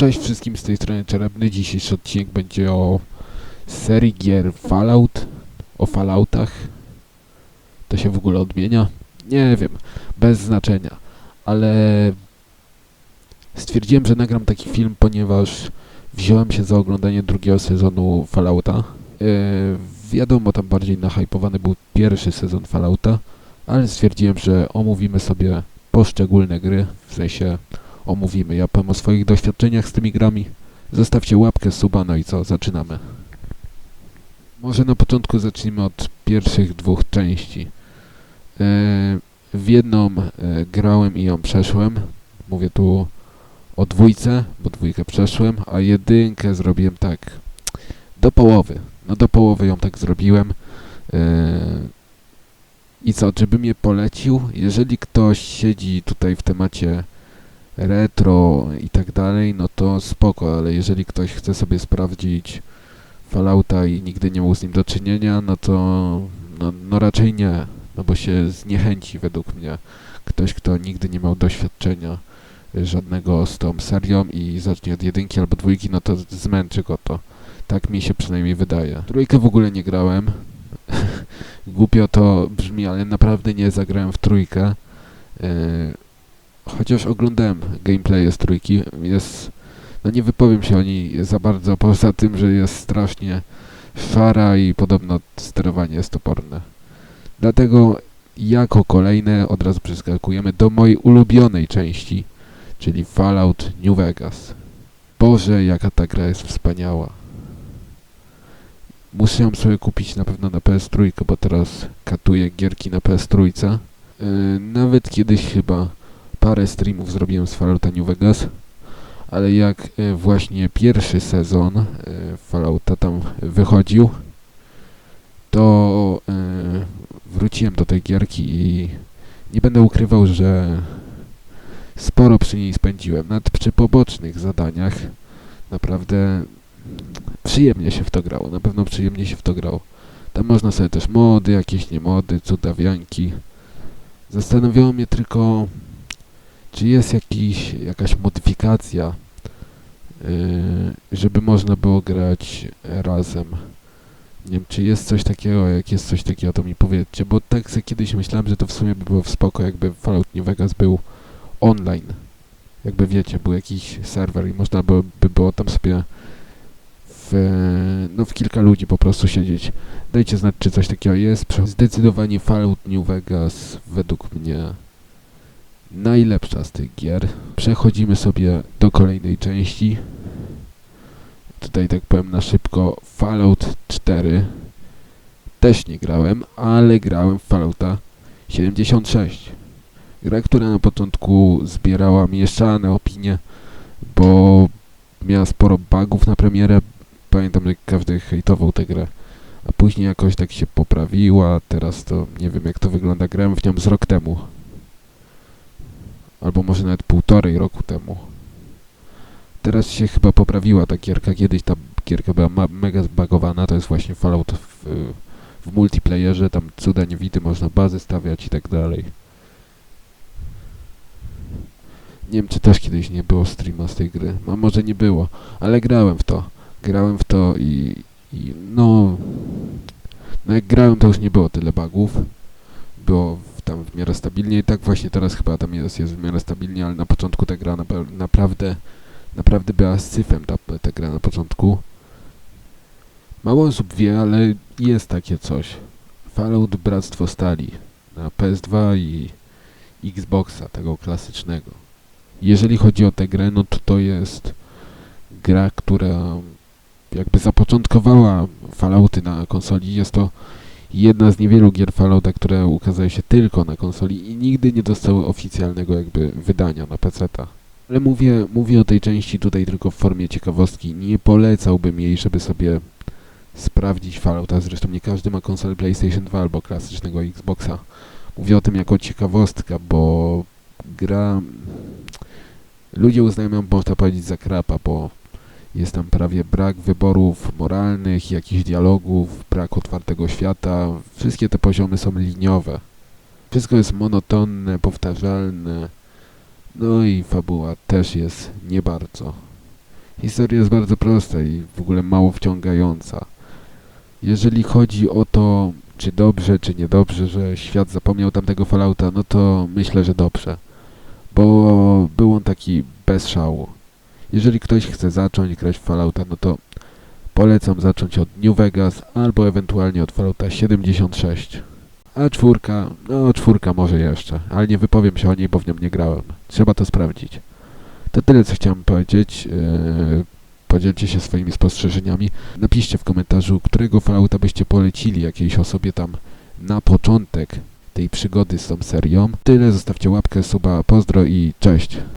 Cześć wszystkim z tej strony Czarabny. Dzisiejszy odcinek będzie o serii gier Fallout, o Falloutach. To się w ogóle odmienia? Nie wiem, bez znaczenia. Ale stwierdziłem, że nagram taki film, ponieważ wziąłem się za oglądanie drugiego sezonu Fallouta. Yy, wiadomo, tam bardziej nahypowany był pierwszy sezon Fallouta, ale stwierdziłem, że omówimy sobie poszczególne gry, w sensie omówimy. Ja powiem o swoich doświadczeniach z tymi grami. Zostawcie łapkę, suba, no i co, zaczynamy. Może na początku zacznijmy od pierwszych dwóch części. E, w jedną e, grałem i ją przeszłem. Mówię tu o dwójce, bo dwójkę przeszłem, a jedynkę zrobiłem tak do połowy. No do połowy ją tak zrobiłem. E, I co, czy bym je polecił? Jeżeli ktoś siedzi tutaj w temacie retro i tak dalej, no to spoko, ale jeżeli ktoś chce sobie sprawdzić Fallouta i nigdy nie miał z nim do czynienia, no to no, no raczej nie, no bo się zniechęci według mnie ktoś, kto nigdy nie miał doświadczenia żadnego z tą serią i zacznie od jedynki albo dwójki, no to zmęczy go to. Tak mi się przynajmniej wydaje. Trójkę w ogóle nie grałem. Głupio to brzmi, ale naprawdę nie zagrałem w trójkę. Yy, chociaż oglądałem gameplay z trójki, jest, no nie wypowiem się o niej za bardzo, poza tym, że jest strasznie szara i podobno sterowanie jest toporne. Dlatego jako kolejne od razu przeskakujemy do mojej ulubionej części, czyli Fallout New Vegas. Boże, jaka ta gra jest wspaniała. Muszę ją sobie kupić na pewno na PS3, bo teraz katuję gierki na PS3. Yy, nawet kiedyś chyba parę streamów zrobiłem z Fallouta New Vegas, ale jak e, właśnie pierwszy sezon e, Fallouta tam wychodził, to e, wróciłem do tej gierki i nie będę ukrywał, że sporo przy niej spędziłem. Nawet przy pobocznych zadaniach naprawdę przyjemnie się w to grało. Na pewno przyjemnie się w to grało. Tam można sobie też mody, jakieś nie mody, cudawianki. Zastanawiało mnie tylko, czy jest jakiś, jakaś modyfikacja, yy, żeby można było grać razem. Nie wiem, czy jest coś takiego, jak jest coś takiego, to mi powiedzcie, bo tak sobie kiedyś myślałem, że to w sumie by było spoko, jakby Fallout New Vegas był online. Jakby wiecie, był jakiś serwer i można by, by było tam sobie w, no w kilka ludzi po prostu siedzieć. Dajcie znać, czy coś takiego jest. Zdecydowanie Fallout New Vegas według mnie najlepsza z tych gier. Przechodzimy sobie do kolejnej części. Tutaj tak powiem na szybko Fallout 4. Też nie grałem, ale grałem w Fallouta 76. Gra, która na początku zbierała mieszane opinie, bo miała sporo bugów na premierę. Pamiętam, że każdy hejtował tę grę. A później jakoś tak się poprawiła, teraz to nie wiem jak to wygląda. Grałem w nią z rok temu albo może nawet półtorej roku temu. Teraz się chyba poprawiła ta gierka, kiedyś ta gierka była mega zbagowana, to jest właśnie Fallout w, w multiplayerze, tam cuda niewity, można bazy stawiać i tak dalej. Nie wiem, czy też kiedyś nie było streama z tej gry, a może nie było, ale grałem w to. Grałem w to i, i no... No jak grałem, to już nie było tyle bugów. Było tam w miarę stabilnie i tak właśnie teraz chyba tam jest, jest w miarę stabilnie, ale na początku ta gra naprawdę, naprawdę była syfem ta, ta gra na początku. Mało osób wie, ale jest takie coś. Fallout Bractwo Stali na PS2 i Xboxa, tego klasycznego. Jeżeli chodzi o tę grę, no to to jest gra, która jakby zapoczątkowała Fallouty na konsoli. Jest to jedna z niewielu gier Fallouta, które ukazały się tylko na konsoli i nigdy nie dostały oficjalnego jakby wydania na PC-ta. Ale mówię, mówię o tej części tutaj tylko w formie ciekawostki. Nie polecałbym jej, żeby sobie sprawdzić Fallouta. Zresztą nie każdy ma konsolę PlayStation 2 albo klasycznego Xboxa. Mówię o tym jako ciekawostka, bo gra... Ludzie uznają ją, można powiedzieć, za krapa, bo jest tam prawie brak wyborów moralnych, jakichś dialogów, brak otwartego świata. Wszystkie te poziomy są liniowe. Wszystko jest monotonne, powtarzalne. No i fabuła też jest nie bardzo. Historia jest bardzo prosta i w ogóle mało wciągająca. Jeżeli chodzi o to, czy dobrze, czy niedobrze, że świat zapomniał tamtego Fallouta, no to myślę, że dobrze. Bo był on taki bez szału. Jeżeli ktoś chce zacząć grać w Fallouta, no to polecam zacząć od New Vegas albo ewentualnie od Fallouta 76. A czwórka, no czwórka może jeszcze, ale nie wypowiem się o niej, bo w nią nie grałem. Trzeba to sprawdzić. To tyle, co chciałem powiedzieć. Eee, podzielcie się swoimi spostrzeżeniami. Napiszcie w komentarzu, którego Fallouta byście polecili jakiejś osobie tam na początek tej przygody z tą serią. Tyle, zostawcie łapkę, suba, pozdro i cześć.